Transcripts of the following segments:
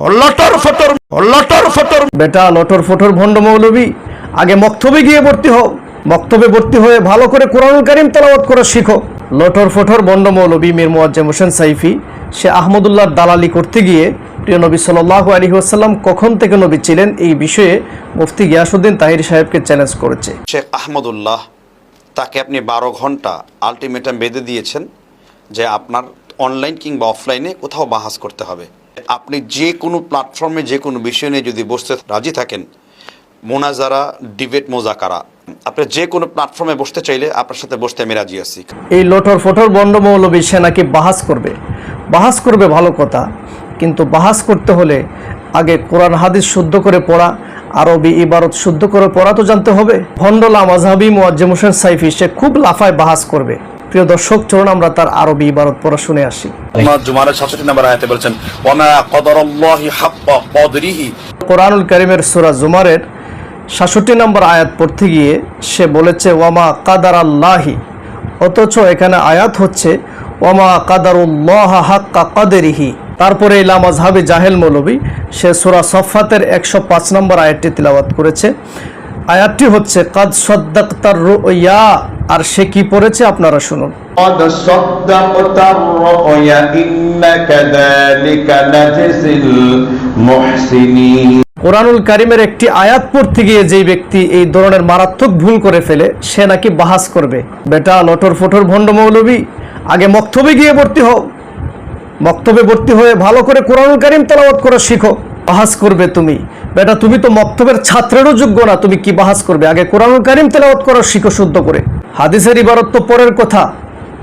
লটর ফটর লটর ফটর। বেটা লটর ফটর ভণ্ড মৌলবী আগে মক্তবে গিয়ে ভর্তি হও। মক্তবে ভর্তি হয়ে ভালো করে কোরআন করিম তেলাওয়াত করে শিখো। লটর ফটর বন্ড মৌলবী মীর মোয়াজ্জেম হোসেন সাইফি সে আহমদুল্লাহর দালালি করতে গিয়ে প্রিয় নবী সাল্লাহ আলী আসাল্লাম কখন থেকে নবী ছিলেন এই বিষয়ে মুফতি গিয়াসুদ্দিন তাহির সাহেবকে চ্যালেঞ্জ করেছে। শেখ আহমদুল্লাহ তাকে আপনি বারো ঘণ্টা আলটিমেটাম বেঁধে দিয়েছেন যে আপনার অনলাইন কিংবা অফলাইনে কোথাও বাহাস করতে হবে। আপনি যে কোনো প্ল্যাটফর্মে যে কোনো বিষয় নিয়ে যদি বসতে রাজি থাকেন, মোনাজারা, ডিবেট, মোজাকারা, আপনি যে কোনো প্ল্যাটফর্মে বসতে চাইলে আপনার সাথে বসতে আমি রাজি আছি। এই লটর ফটর বন্ড মৌলবী সে নাকি বাহাস করবে? বাহাস করবে ভালো কথা, কিন্তু বাহাস করতে হলে আগে কোরআন, হাদিস শুদ্ধ করে পড়া, আরবি ইবারত শুদ্ধ করে পড়া তো জানতে হবে। ভণ্ডলা মাঝহাবি মোয়াজ্জেম হোসেন সাইফি, সে খুব লাফায় বাহাস করবে। প্রিয় দর্শক চলুন আমরা তার আরবি ইবারত পড়া শুনে আসি। জুমারের সাতষট্টি নাম্বার আয়াতে বলছেন ওমা কদরল্লাহি হাক্কা কদরিহি। কোরআনুল করিমের সুরা জুমারের সাতষট্টি নম্বর আয়াত পড়তে গিয়ে সে বলেছে ওয়ামা কাদার আল্লাহি অথচ এখানে আয়াত হচ্ছে ওয়ামা কাদারুল্লাহ হাক্কা কাদেরিহি। তারপরে ইলা মাজহাবি জাহেল মৌলবী সে সুরা সফাতের একশো পাঁচ নম্বর আয়াতটি তিলাবাত করেছে। আয়াতটি হচ্ছে কাদ সদ্দাক্তার রুইয়া আর সে কি পড়েছে আপনারা শুনুন قد صدقت الرؤيا إن كذلك نجزي المحسنين কোরআনুল কারিমের একটি আয়াত পড়তে গিয়ে যেই ব্যক্তি এই ধরনের মারাত্মক ভুল করে ফেলে সে নাকি বাহাস করবে বেটা লটর ফটর ভণ্ড মৌলবী আগে মক্তবে গিয়ে ভর্তি হও মক্তবে ভর্তি হয়ে ভালো করে কোরআনুল কারিম তেলাওয়াত করে শিখো বাহাস করবে তুমি? বেটা, তুমি তো মক্তবের ছাত্রেরও যোগ্য না, তুমি কি বাহাস করবে? আগে কোরআনুল কারিম তেলাওয়াত করো, শিখো শুদ্ধ করে। হাদিসের ইবারত তো পরের কথা।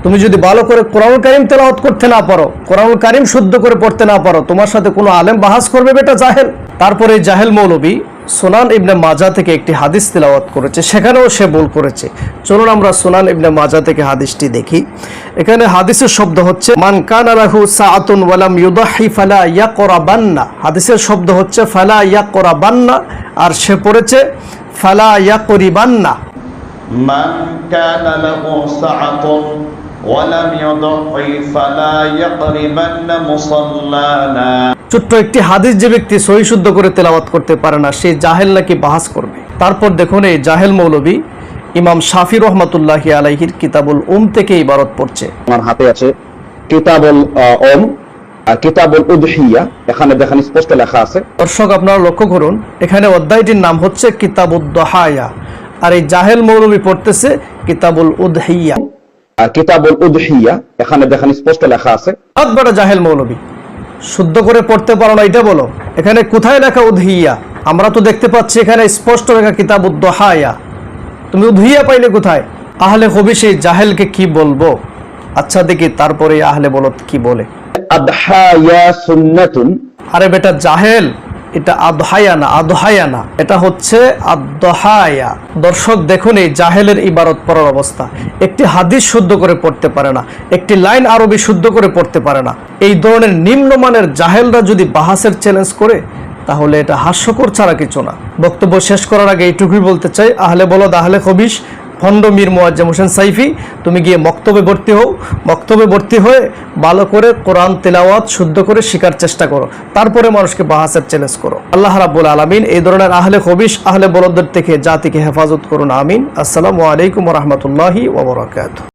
তুমি যদি ভালো করে কোরআনুল কারিম তেলাওয়াত করতে না পারো কোরআন কারিম শুদ্ধ করে পড়তে না পারো, তোমার সাথে কোনো আলেম বাহাস করবে বেটা জাহেল? তারপরে জাহেল মৌলবী সোনান ইবনে মাজা থেকে একটি হাদিস তিলাওয়াত করেছে, সেখানেও সে ভুল করেছে। চলুন আমরা সোনান ইবনে মাজা থেকে হাদিসটি দেখি। এখানে হাদিসের শব্দ হচ্ছে, মান কান হাদিসের শব্দ হচ্ছে, ফালা ইয়া করা বান্না আর সে পড়েছে, ফালা ইয়া করি বান্না লাহু ছোট্ট একটি হাদিস যে ব্যক্তি সহি শুদ্ধ করে তেলাওয়াত করতে পারে না সে জাহেল নাকি বাহাস করবে? তারপর দেখুন এই জাহেল মৌলবী ইমাম শাফি রহমাতুল্লাহি আলাইহির কিতাবুল উম থেকে ইবারত পড়ছে। আমার হাতে আছে কিতাবুল ওম কিতাবুল উদহিয়া। এখানে দেখেন স্পষ্ট লেখা আছে। দর্শক আপনারা লক্ষ্য করুন এখানে অধ্যায়টির নাম হচ্ছে কিতাবুদ্দহায়া আর এই জাহেল মৌলবী পড়তেছে কিতাবুল উদহিয়া। কিতাবুল উদহিয়া। এখানে দেখেন স্পষ্ট লেখা আছে। জাহেল মৌলবী। শুদ্ধ করে পড়তে পারো না এটা বলো। এখানে কোথায় লেখা উদহিয়া? আমরা তো দেখতে পাচ্ছি এখানে স্পষ্ট লেখা কিতাব উদ্দহায়া তুমি উদহিয়া পাইলে কোথায়? আহলে হবি সেই জাহেলকে কি বলব? আচ্ছা দেখি তারপরে আহলে বলত কি বলে? আরে বেটা জাহেল! এটা আদহায়া না আদহায়া না এটা হচ্ছে আদহায়া। দর্শক, দেখুন এই জাহেলের ইবারত পড়ার অবস্থা। একটি হাদিস শুদ্ধ করে পড়তে পারে না, একটি লাইন আরবি শুদ্ধ করে পড়তে পারে না। এই ধরনের নিম্নমানের জাহেলরা যদি বাহাসের চ্যালেঞ্জ করে, তাহলে এটা হাস্যকর ছাড়া কিছু না। বক্তব্য শেষ করার আগে এইটুকুই বলতে চাই। আহলে বলো আহলে খবিস খন্ড মীর মোয়াজ্জাম হোসেন সাইফি, তুমি গিয়ে মক্তবে ভর্তি হও। মক্তবে ভর্তি হয়ে ভালো করে কোরআন তেলাওয়াত শুদ্ধ করে শিকার চেষ্টা করো। তারপরে মানুষকে বাহাসের চ্যালেঞ্জ করো। আল্লাহ রাবুল আলমিন এই ধরনের আহলে হবিশ আহলে বলদের থেকে জাতিকে হেফাজত করুন। আমিন। আসসালামু আলাইকুম রহমতুল্লাহি ওবরাকাত